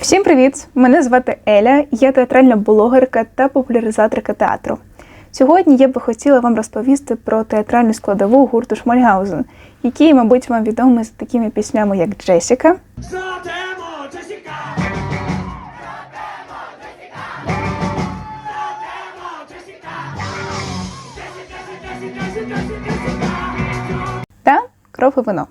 Всім привіт! Мене звати Еля, я театральна блогерка та популяризаторка театру. Сьогодні я би хотіла вам розповісти про театральну складову гурту Шмальгаузен, який, мабуть, вам відомий за такими піснями, як Джесіка, та Кров і вино.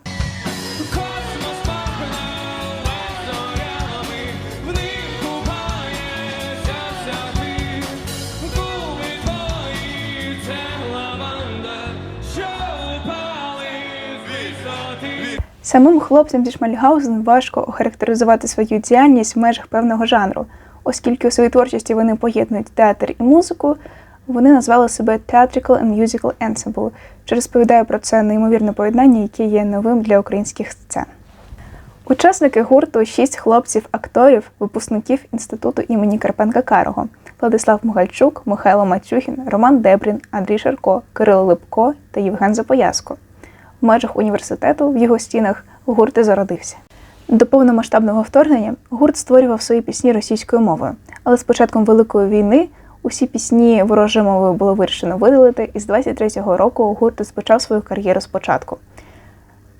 Самим хлопцям зі Шмальгаузен важко охарактеризувати свою діяльність в межах певного жанру, оскільки у своїй творчості вони поєднують театр і музику. Вони назвали себе Theatrical and Musical Ensemble, що розповідає про це неймовірне поєднання, яке є новим для українських сцен. Учасники гурту шість хлопців-акторів, випускників інституту імені Карпенка Карого Владислав Мугальчук, Михайло Матюхін, Роман Дебрін, Андрій Шарко, Кирило Липко та Євген Запояско. В межах університету в його стінах гурт і зародився. До повномасштабного вторгнення гурт створював свої пісні російською мовою, але з початком Великої війни усі пісні ворожою мовою було вирішено видалити, і з 23-го року гурт розпочав свою кар'єру спочатку.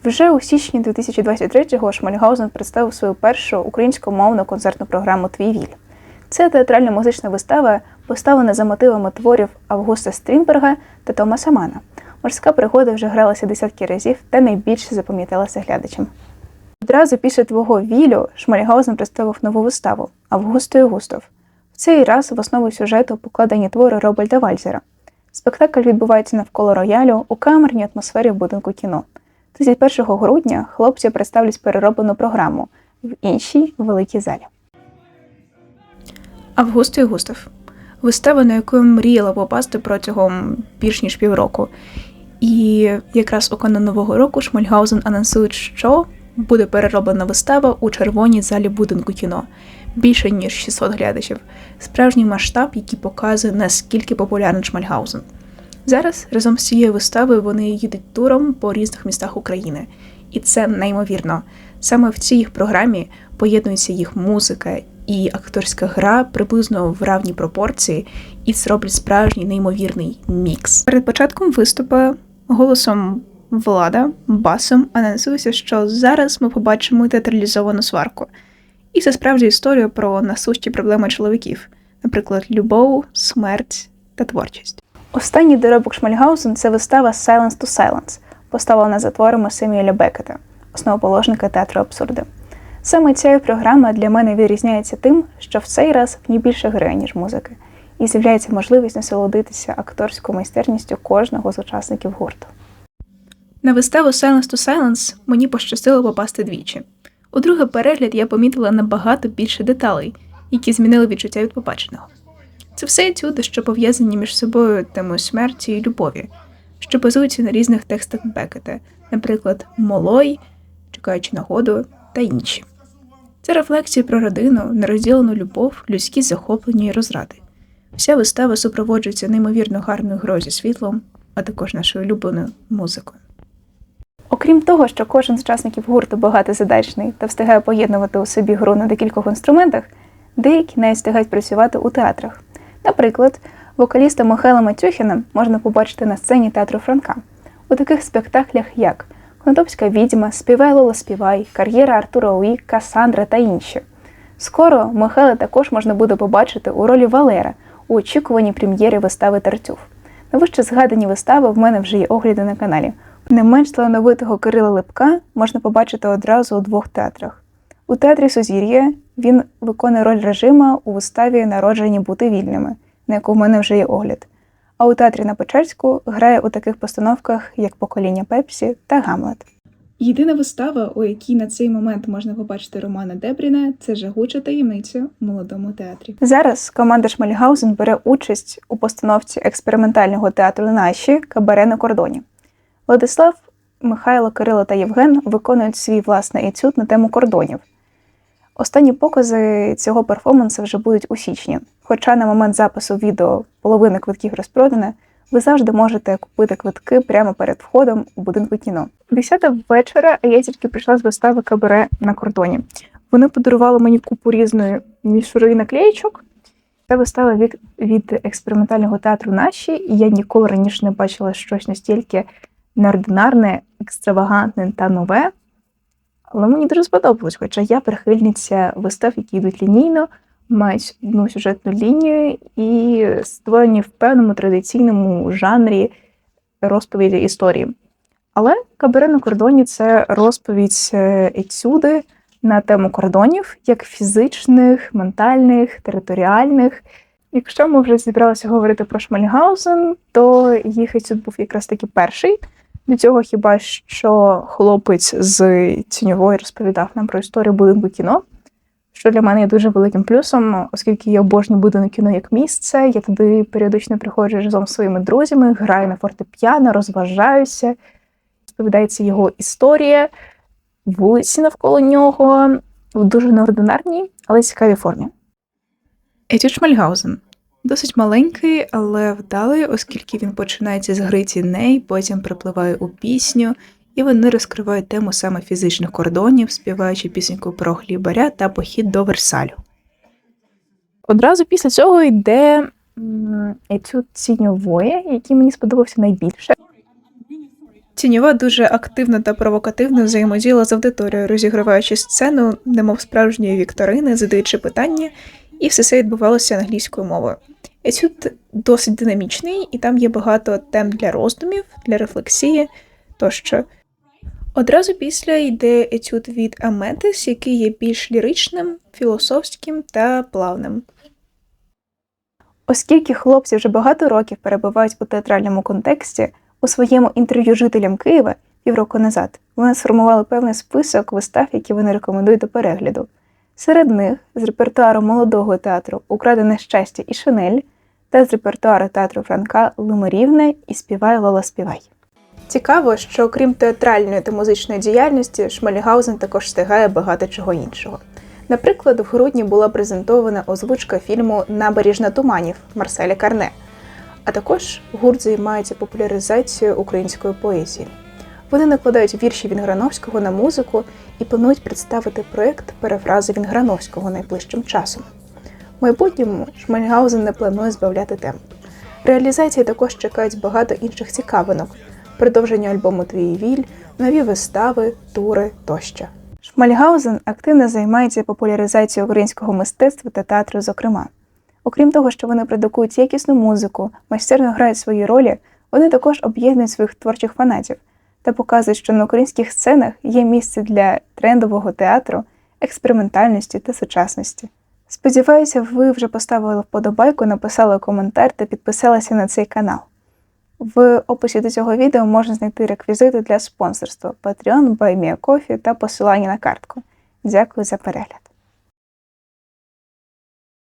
Вже у січні 2023-го Шмальгаузен представив свою першу українськомовну концертну програму Твій віль. Це театральна музична вистава, поставлена за мотивами творів Августа Стрінберга та Томаса Мана. Морська пригода вже гралася десятки разів та найбільше запам'яталася глядачам. Одразу після твого вілю Шмальгаузен представив нову виставу Августо і Густав. В цей раз в основу сюжету покладені твори Робальда Вальзера. Спектакль відбувається навколо роялю у камерній атмосфері будинку кіно. 31 грудня хлопці представлять перероблену програму в іншій великій залі. Августо і Густав. Вистава, на яку мріяла попасти протягом більш ніж півроку. І якраз у канун нового року Шмальгаузен анонсують, що буде перероблена вистава у червоній залі будинку кіно. Більше ніж 600 глядачів. Справжній масштаб, який показує, наскільки популярний Шмальгаузен. Зараз разом з цією виставою вони їдуть туром по різних містах України. І це неймовірно. Саме в цій їх програмі поєднується їх музика і акторська гра приблизно в равній пропорції, і це роблять справжній неймовірний мікс. Перед початком виступу голосом влада басом анонсується, що зараз ми побачимо театралізовану сварку. І це справді історія про насущі проблеми чоловіків, наприклад, любов, смерть та творчість. Останній доробок Шмальгаузен це вистава Silence to Silence, поставлена за творами Семюеля Бекета, основоположника театру абсурду. Саме ця програма для мене відрізняється тим, що в цей раз в ній більше гри, ніж музики, і з'являється можливість насолодитися акторською майстерністю кожного з учасників гурту. На виставу Silence to Silence мені пощастило попасти двічі. У другий перегляд я помітила набагато більше деталей, які змінили відчуття від побаченого. Це все етюди, що пов'язані між собою темою смерті і любові, що базуються на різних текстах Бекета, наприклад, Молой, Чекаючи нагоду та інші. Це рефлексії про родину, нерозділену любов, людські захоплення і розради. Вся вистава супроводжується неймовірно гарною грою зі світлом, а також нашою улюбленою музикою. Окрім того, що кожен з учасників гурту багатозадачний та встигає поєднувати у собі гру на декількох інструментах, деякі навіть встигають працювати у театрах. Наприклад, вокаліста Михайла Матюхіна можна побачити на сцені театру Франка у таких спектаклях, як Конотопська відьма, Співай Лола Співай, Кар'єра Артура Уі, Касандра та інші. Скоро Михайла також можна буде побачити у ролі Валера у очікуванні прем'єри вистави Тартюф. На вище згадані вистави в мене вже є огляди на каналі. Не менш талановитого Кирила Липка можна побачити одразу у двох театрах. У театрі Сузір'я він виконує роль режима у виставі Народжені бути вільними, на яку в мене вже є огляд. А у театрі на Печерську грає у таких постановках, як Покоління Пепсі та Гамлет. Єдина вистава, у якій на цей момент можна побачити Романа Дебріна, це жагуча таємниця у молодому театрі. Зараз команда Шмальгаузен бере участь у постановці експериментального театру Наші Кабаре на кордоні. Владислав, Михайло, Кирило та Євген виконують свій власний етюд на тему кордонів. Останні покази цього перформансу вже будуть у січні. Хоча на момент запису відео половина квитків розпродана, ви завжди можете купити квитки прямо перед входом у будинку кіно. Десята вечора, я тільки прийшла з вистави кабаре на кордоні. Вони подарували мені купу різної мішури наклеїчок. Це вистава від, від експериментального театру наші, і я ніколи раніше не бачила щось настільки неординарне, екстравагантне та нове. Але мені дуже сподобалось, хоча я прихильниця вистав, які йдуть лінійно, мають одну сюжетну лінію і створені в певному традиційному жанрі розповіді історії. Але кабаре на кордоні це розповідь е, етюди на тему кордонів, як фізичних, ментальних, територіальних. Якщо ми вже зібралися говорити про Шмальгаузен, то їх етюд був якраз таки перший. До цього хіба що хлопець з тіньової розповідав нам про історію будинку кіно, що для мене є дуже великим плюсом, оскільки я обожнюю будинок кіно як місце. Я туди періодично приходжу разом з своїми друзями, граю на фортепіано, розважаюся, розповідається його історія, вулиці навколо нього в дуже неординарній, але цікавій формі. Етюд Шмальгаузен Досить маленький, але вдалий, оскільки він починається з гри тіней, потім припливає у пісню, і вони розкривають тему саме фізичних кордонів, співаючи пісеньку про хлібаря та похід до Версалю. Одразу після цього йде етюд тіньової, який мені сподобався найбільше. Тіньова дуже активно та провокативно взаємодіяла з аудиторією, розіграваючи сцену, немов справжньої вікторини, задаючи питання, і все це відбувалося англійською мовою. Етюд досить динамічний, і там є багато тем для роздумів, для рефлексії тощо. Одразу після йде етюд від Аметис, який є більш ліричним, філософським та плавним. Оскільки хлопці вже багато років перебувають у театральному контексті, у своєму інтерв'ю жителям Києва півроку назад вони сформували певний список вистав, які вони рекомендують до перегляду. Серед них з репертуару молодого театру Украдене щастя і Шинель та з репертуару театру Франка Лиморівне і співай Лола співай. Цікаво, що окрім театральної та музичної діяльності, Шмальгаузен також встигає багато чого іншого. Наприклад, в грудні була презентована озвучка фільму Набережна туманів Марселя Карне, а також гурт займається популяризацією української поезії. Вони накладають вірші Вінграновського на музику і планують представити проєкт перефрази Вінграновського найближчим часом. В майбутньому Шмальгаузен не планує збавляти темп. Реалізації також чекають багато інших цікавинок, продовження альбому Твій віль, нові вистави, тури тощо. Шмальгаузен активно займається популяризацією українського мистецтва та театру, зокрема. Окрім того, що вони продукують якісну музику, майстерно грають свої ролі, вони також об'єднують своїх творчих фанатів та показують, що на українських сценах є місце для трендового театру, експериментальності та сучасності. Сподіваюся, ви вже поставили вподобайку, написали коментар та підписалися на цей канал. В описі до цього відео можна знайти реквізити для спонсорства Patreon, BuyMeACoffee та посилання на картку. Дякую за перегляд.